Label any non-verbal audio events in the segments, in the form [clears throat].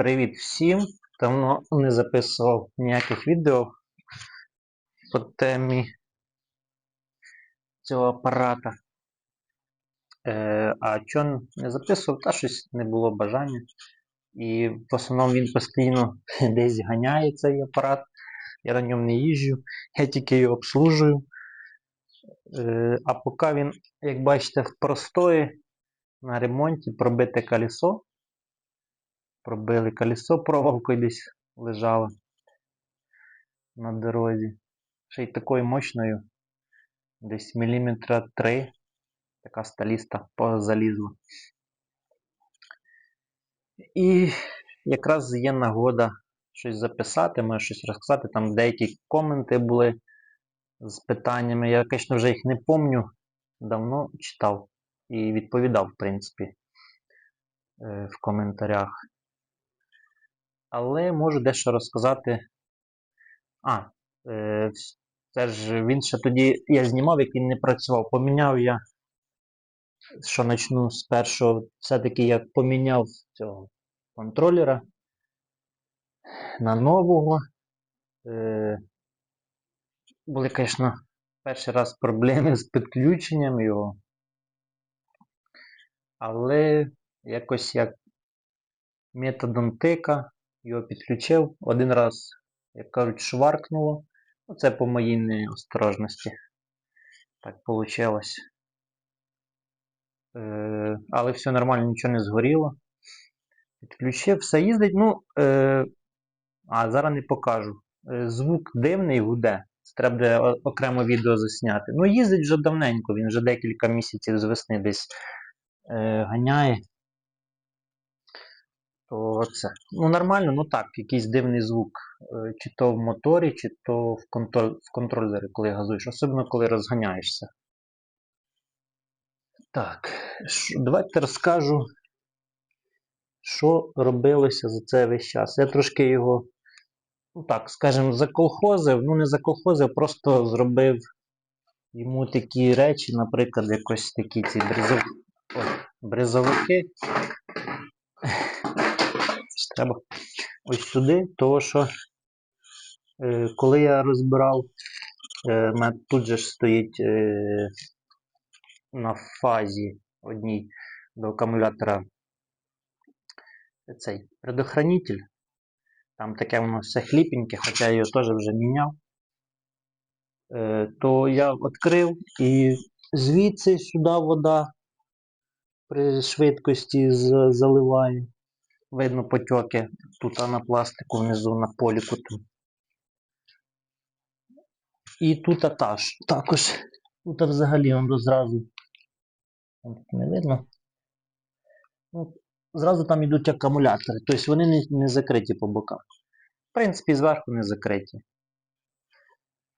Привіт всім! Давно не записував ніяких відео по темі цього апарата. Е, а чого не записував, та щось не було бажання. І в основному він постійно [laughs] десь ганяє цей апарат. Я на ньому не їжджу, я тільки його обслужую. Е, а поки він, як бачите, в простої на ремонті пробите колесо. Пробили колесо, проволокою десь лежало на дорозі. Ще й такою мощною. Десь міліметра 3. Така сталіста позалізла. І якраз є нагода щось записати, може щось розказати. Там деякі коменти були з питаннями. Я, звісно, вже їх не пам'ятаю. Давно читав і відповідав, в принципі, е, в коментарях. Але можу дещо розказати. А, е, це ж він ще тоді я знімав, як він не працював. Поміняв я, що почну з першого, все-таки я поміняв цього контролера на нового. Е, були, звісно, перший раз проблеми з підключенням його. Але якось як методом тика його підключив. Один раз, як кажуть, шваркнуло. Оце по моїй неосторожності. Так вийшло. Е, але все нормально, нічого не згоріло. Підключив, все їздить. Ну, е, а зараз не покажу. Е, звук дивний гуде. Це треба буде окремо відео засняти. Ну, їздить вже давненько, він вже декілька місяців з весни десь е, ганяє. То це. Ну, нормально, ну так, якийсь дивний звук. е, Чи то в моторі, чи то в, контроль, в контролері, коли газуєш, особливо коли розганяєшся. Так, давайте розкажу, що робилося за цей весь час. Я трошки його, ну так, скажімо, заколхозив, ну не заколхозив, просто зробив йому такі речі, наприклад, якось такі ці бризов... Ой, бризовики. Треба ось сюди, тому що е, коли я розбирав, е, мене тут же стоїть е, на фазі одній до акумулятора цей предохранитель. Там таке воно все хліпеньке, хоча я його теж вже міняв. Е, то я відкрив і звідси сюди вода при швидкості заливає. Видно потьоки тут а на пластику внизу на поліку. І тут атаж. Також. Тут взагалі воно зразу. Не видно. Ну, зразу там йдуть акумулятори. Тобто вони не, не закриті по бокам. В принципі, зверху не закриті.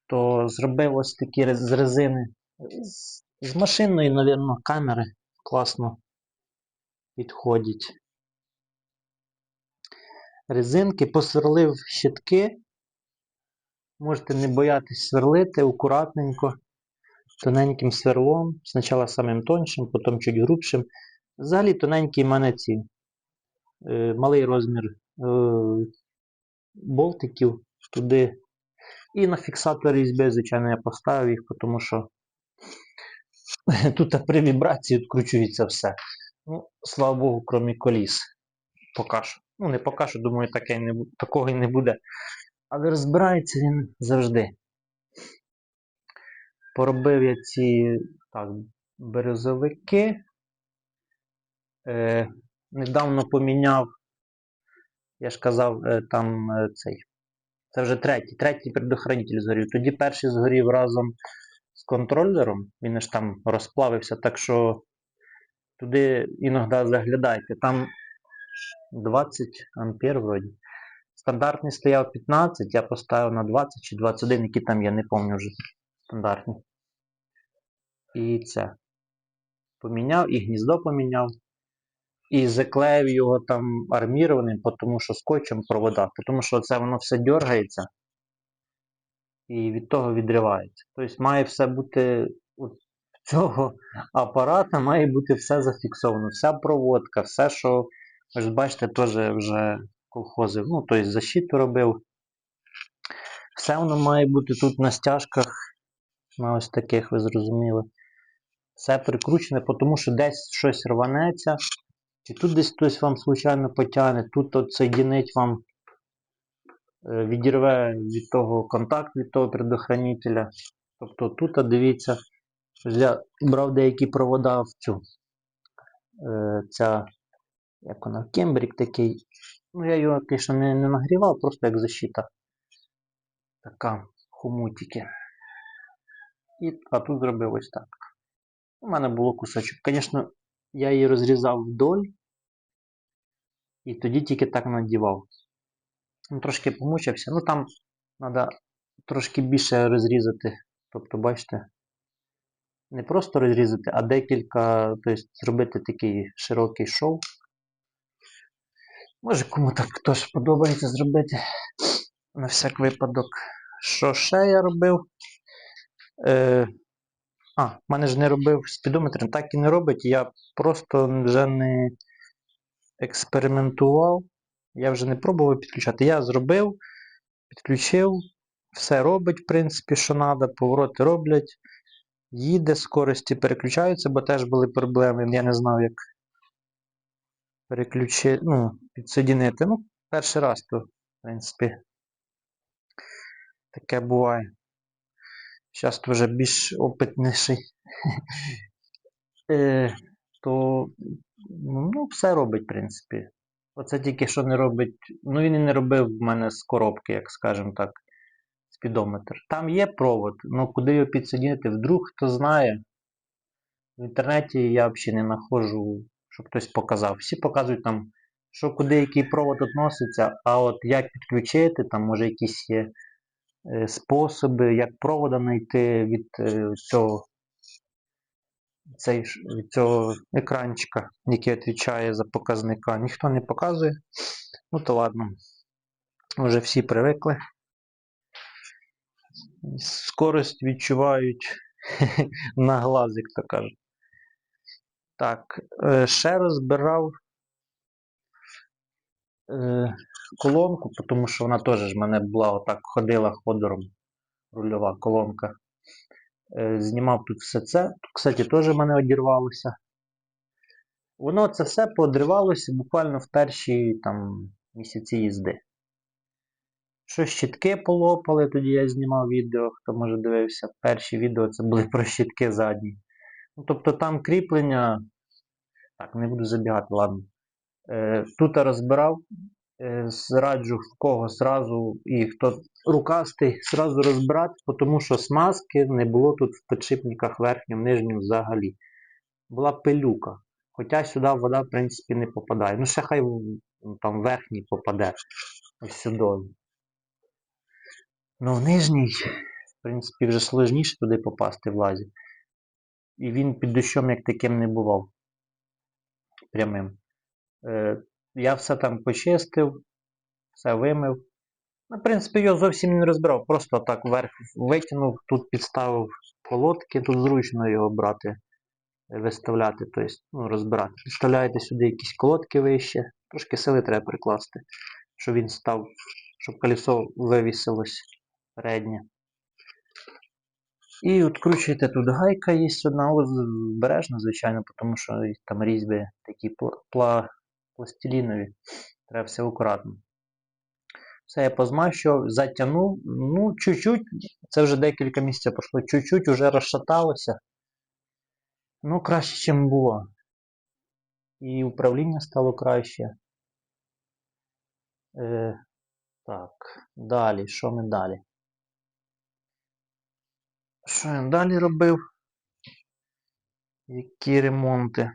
То зробив ось такі з резини. З, з машинної, мабуть, камери класно підходять. Резинки, посверлив щитки. Можете не боятись сверлити акуратненько, тоненьким сверлом. Спочатку самим тоншим, потім чуть грубшим. Взагалі тоненькі в мене ці. Е, малий розмір е, болтиків туди. І на фіксатор різьби, звичайно, я поставив їх, тому що [laughs] тут при вібрації відкручується все. Ну, слава Богу, крім коліс. Поки. Ну, не поки що, думаю, таке не, такого і не буде. Але розбирається він завжди. Поробив я ці так, березовики. Е, недавно поміняв, я ж казав, е, там е, цей. Це вже третій, третій предохранитель згорів. Тоді перший згорів разом з контролером. Він ж там розплавився, так що туди іноді заглядайте. Там 20 ампер вроді. Стандартний стояв 15, я поставив на 20 чи 21, які там я не пам'ятаю вже стандартні. І це. Поміняв, і гніздо поміняв. І заклеїв його там армірованим, тому що скотчем провода, тому що це воно все дергається і від того відривається. Тобто має все бути от цього апарата має бути все зафіксовано, вся проводка, все, що ж бачите, теж вже колхозив. Ну, тобто защиту робив. Все воно має бути тут на стяжках, на ось таких, ви зрозуміли. Все прикручене, тому що десь щось рванеться, чи тут десь хтось вам случайно потягне, тут от соєдинить вам е, відірве від того контакт від того предохранителя. Тобто тут, дивіться, я брав деякі провода в цю. Е, ця, як вона, кембрік такий. Ну, я його, звісно, не, не нагрівав, просто як защита. Така хомутики. І, а тут зробив ось так. У мене було кусочок. Звісно, я її розрізав вдоль. І тоді тільки так надівав. Ну, трошки помучився. Ну там треба трошки більше розрізати. Тобто, бачите, не просто розрізати, а декілька, тобто зробити такий широкий шов. Може кому так теж подобається зробити на всяк випадок. Що ще я робив? Е, а, в мене ж не робив спідометр, так і не робить. Я просто вже не експериментував. Я вже не пробував підключати. Я зробив, підключив, все робить, в принципі, що треба, повороти роблять. Їде, скорості переключаються, бо теж були проблеми. Я не знав, як переключити, ну, підсоединити. Ну, перший раз то, в принципі, таке буває. Зараз то вже більш опитніший. [laughs] Е, то ну, все робить, в принципі. Оце тільки що не робить. Ну, він і не робив в мене з коробки, як скажемо так, спідометр. Там є провод, але куди його підсоединити, вдруг хто знає. В інтернеті я взагалі не знаходжу, щоб хтось показав. Всі показують там, що куди який провод відноситься, а от як підключити, там може якісь є е, способи, як провода знайти від е, цього, цей, від цього екранчика, який відповідає за показника. Ніхто не показує. Ну то ладно. Вже всі привикли. Скорость відчувають [laughs] на глаз, як то кажуть. Так, е, ще розбирав е, колонку, тому що вона теж в мене була отак ходила ходором. Рульова колонка. Е, знімав тут все це. Тут, кстати, теж в мене одірвалося. Воно це все подривалося буквально в перші там, місяці їзди. Що щітки полопали, тоді я знімав відео, хто може дивився. Перші відео це були [laughs] про щітки задні. Ну, тобто там кріплення. Так, не буду забігати, ладно. Е, тут розбирав. Е, зраджу в кого зразу і хто рукастий, [laughs] зразу розбирати, тому що смазки не було тут в підшипниках верхнім, нижнім взагалі. Була пилюка. Хоча сюди вода, в принципі, не попадає. Ну, ще хай ну, там верхній попаде. Ось сюди. Ну, в нижній, в принципі, вже сложніше туди попасти в лазі. І він під дощом як таким не бував. Прямим. Е, я все там почистив, все вимив. Ну, в принципі, його зовсім не розбирав. Просто так вверх витягнув, тут підставив колодки, тут зручно його брати, е, виставляти, тобто, ну, розбирати. Підставляєте сюди якісь колодки вище, трошки сили треба прикласти, щоб він став, щоб колесо вивісилось переднє. І відкручуєте тут гайка є одна, але бережно, звичайно, тому що там різьби такі пла- пластилінові. Треба все акуратно. Все, я позмащував, затягнув. Ну, чуть-чуть, це вже декілька місяців пройшло, чуть-чуть вже розшаталося. Ну, краще, ніж було. І управління стало краще. Е, так, далі, що ми далі? Що я далі робив? Які ремонти?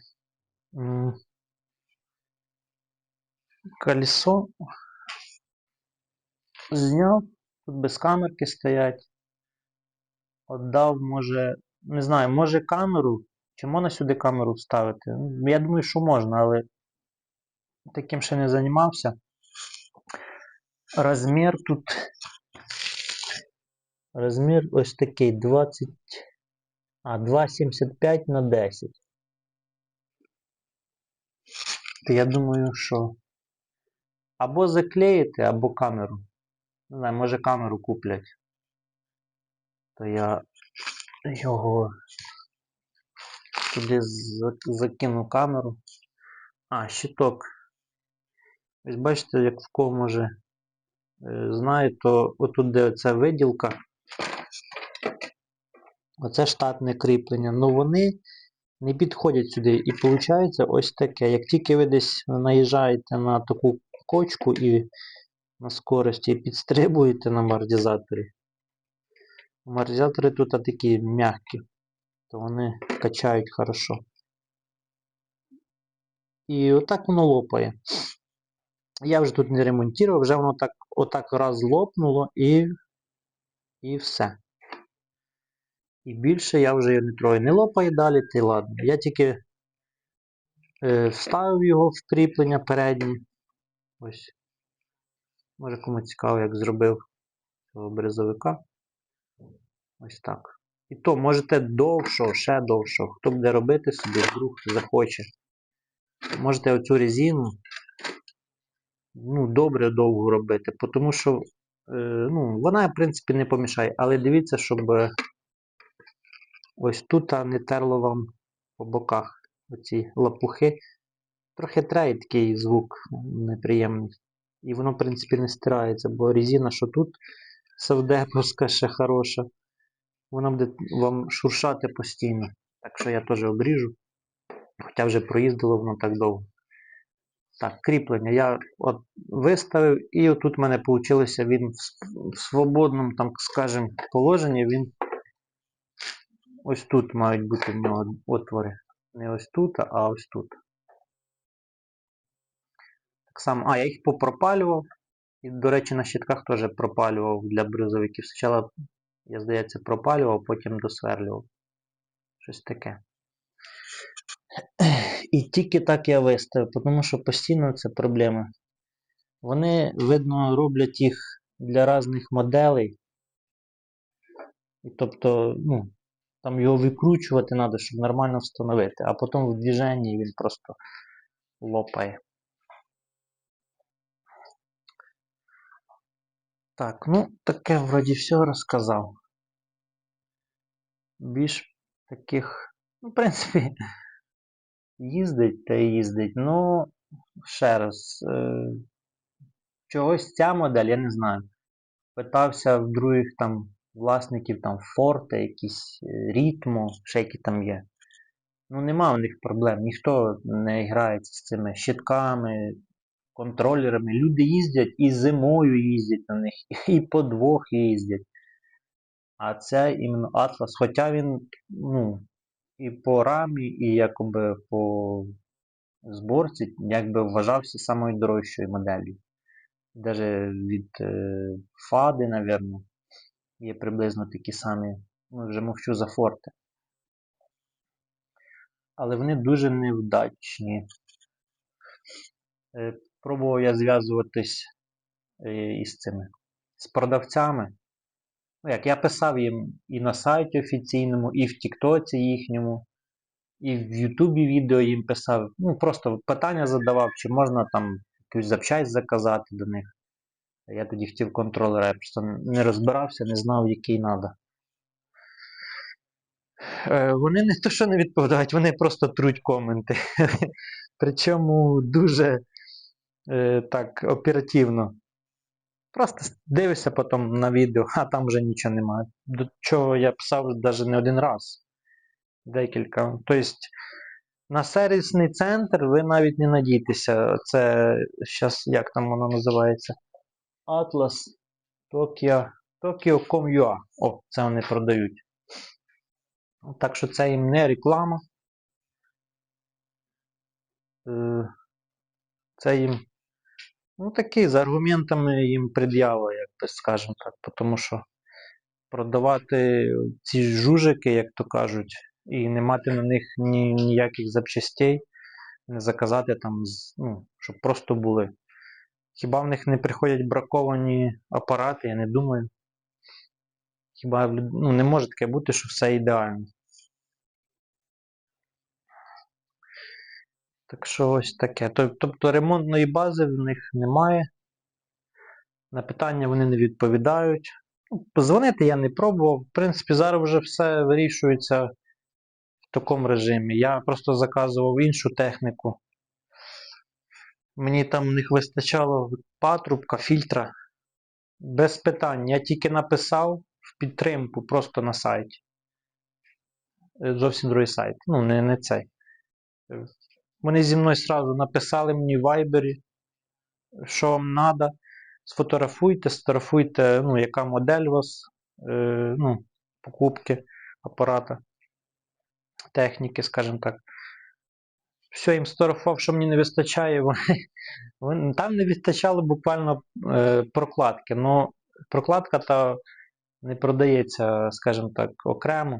Колесо зняв, тут без камерки стоять. Отдав, може, не знаю, може камеру, чи можна сюди камеру вставити? Ну, Я думаю, що можна, але таким ще не займався. Розмір тут. Розмір ось такий 20. А, 2,75 на 10. То я думаю, що або заклеїти, або камеру. Не знаю, може камеру куплять. То я його туди закину камеру. А, щиток. Ось бачите, як в кого може е, знає, то отут де оця виділка. Оце штатне кріплення. Ну вони не підходять сюди. І виходить ось таке. Як тільки ви десь наїжджаєте на таку кочку і на скорості підстрибуєте на амортизаторі. Амортизатори тут такі м'які, то вони качають хорошо. І отак воно лопає. Я вже тут не ремонтував, вже воно так, отак раз лопнуло і, і все. І більше я вже не трою. Не лопає далі, ти ладно. Я тільки е, вставив його в кріплення переднє. Ось. Може кому цікаво, як зробив цього березовика. Ось так. І то можете довшого, ще довшого. Хто буде робити собі, вдруг захоче. Можете оцю резину ну, добре довго робити, тому що е, ну, вона, в принципі, не помішає. Але дивіться, щоб е, ось тут а, не терло вам по боках оці лапухи. Трохи трає такий звук неприємний. І воно, в принципі, не стирається, бо резина, що тут савдеповська ще хороша, вона буде вам шуршати постійно. Так що я теж обріжу. Хоча вже проїздило воно так довго. Так, кріплення я от виставив, і отут в мене вийшло він в свободному, так скажем, положенні. Він ось тут мають бути в нього отвори. Не ось тут, а ось тут. Так само, а, я їх попропалював. І, до речі, на щитках теж пропалював для бризовиків. Спочатку, я здається, пропалював, потім досверлював. Щось таке. І тільки так я виставив, тому що постійно це проблема. Вони, видно, роблять їх для різних моделей. І тобто, ну, там його викручувати треба, щоб нормально встановити, а потім в движенні він просто лопає. Так, ну, таке вроді все розказав. Більш таких, ну, в принципі, їздить та їздить. Ну, ще раз, е, чогось ця модель, я не знаю. Питався в других там власників там Форте, якісь е, ритму, ще які там є. Ну, нема у них проблем. Ніхто не грається з цими щитками, контролерами. Люди їздять і зимою їздять на них, [laughs] і по двох їздять. А це іменно Atlas, хоча він, ну, і по рамі, і якоби по зборці, якби вважався самою дорожчою моделлю. Даже від е, Фади, напевно, є приблизно такі самі. Ну, вже мовчу за Форте. Але вони дуже невдачні. Е, пробував я зв'язуватись е, із цими з продавцями. Ну, як я писав їм і на сайті офіційному, і в Тіктоці їхньому, і в Ютубі відео їм писав. Ну, просто питання задавав, чи можна там якусь запчасть заказати до них. Я тоді хотів контролера, я просто не розбирався, не знав, який треба. Вони не то, що не відповідають, вони просто труть коменти. [laughs] Причому дуже е, так оперативно. Просто дивишся потім на відео, а там вже нічого немає. До чого я писав навіть не один раз. Декілька. Тобто на сервісний центр ви навіть не надійтеся. Це зараз як там воно називається? Atlas Tokyo Tokyo.com.ua. О, це вони продають. Так що це їм не реклама. Е, Це їм Ну, такий, з аргументами їм пред'ява, як би скажемо так, тому що продавати ці жужики, як то кажуть, і не мати на них ні, ніяких запчастей, не заказати там, ну, щоб просто були. Хіба в них не приходять браковані апарати, я не думаю. Хіба ну, не може таке бути, що все ідеально. Так що ось таке. Тобто ремонтної бази в них немає. На питання вони не відповідають. Позвонити я не пробував. В принципі, зараз вже все вирішується в такому режимі. Я просто заказував іншу техніку. Мені там них вистачало патрубка, фільтра. Без питань. Я тільки написав в підтримку просто на сайті. Е, Зовсім другий сайт. Ну, не, не цей. Вони зі мною сразу написали мені в Viber, що вам треба. Сфотографуйте, сфотографуйте, ну, яка модель у вас, е, ну, покупки апарата, техніки, скажімо так. Все, їм сфотографував, що мені не вистачає. [laughs] Вони, там не вистачало буквально е, прокладки. Ну, прокладка та не продається, скажімо так, окремо.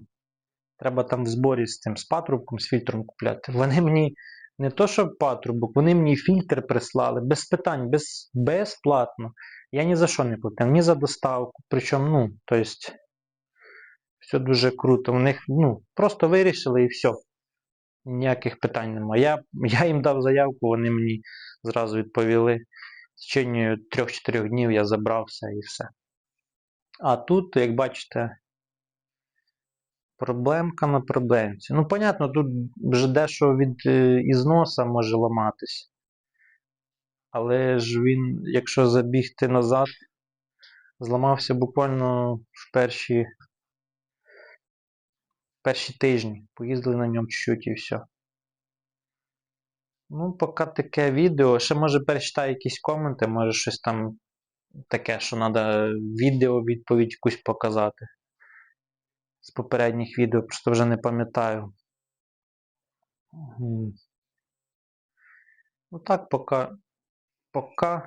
Треба там в зборі з цим з патрубком, з фільтром купляти. Вони мені не то, що патрубок, вони мені фільтр прислали без питань, без, безплатно. Я ні за що не платив, ні за доставку. Причому, ну, то есть, все дуже круто. У них, ну, просто вирішили і все. Ніяких питань немає. Я, я їм дав заявку, вони мені зразу відповіли. В течение 3-4 днів я забрав все і все. А тут, як бачите, проблемка на проблемці. Ну, понятно, тут вже дещо від е, ізноса може ламатись. Але ж він, якщо забігти назад, зламався буквально в перші, перші тижні. Поїздили на ньому чуть-чуть і все. Ну, поки таке відео. Ще може перечитаю якісь коменти, може щось там таке, що треба відео відповідь якусь показати. З попередніх відео, просто вже не пам'ятаю. Ну так, поки, поки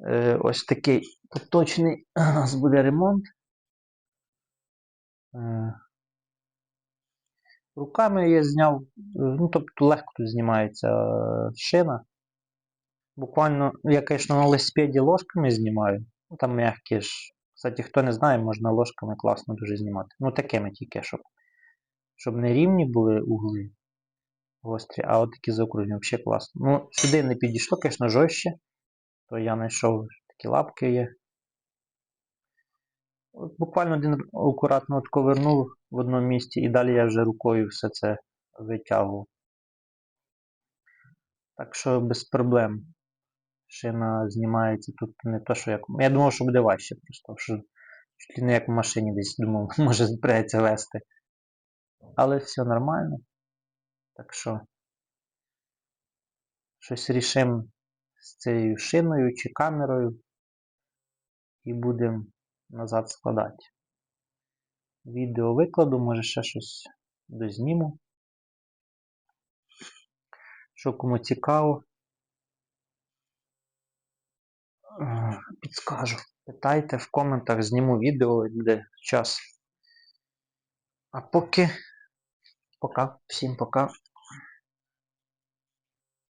е, ось такий поточний [clears throat] у нас буде ремонт. Е, руками я зняв, е, ну тобто легко тут знімається е, шина. Буквально, ну, я, звісно, на велосипеді ложками знімаю. Ну, там м'які ж. Кстати, хто не знає, можна ложками класно дуже знімати. Ну, такими тільки, щоб, щоб не рівні були угли гострі, а от такі заокружені, взагалі класно. Ну, сюди не підійшло, звісно, жорстче. То я знайшов такі лапки є. Буквально один акуратно от ковернув в одному місці і далі я вже рукою все це витягував. Так що без проблем. Шина знімається тут не то, що як. Я думав, що буде важче просто. Що чуть не як в машині десь думав, [laughs] може придеться вести. Але все нормально. Так що щось рішимо з цією шиною чи камерою і будемо назад складати. Відео викладу, може ще щось дозніму. Що кому цікаво, підскажу. Питайте в коментах, зніму відео, буде час. А поки, пока, всім пока.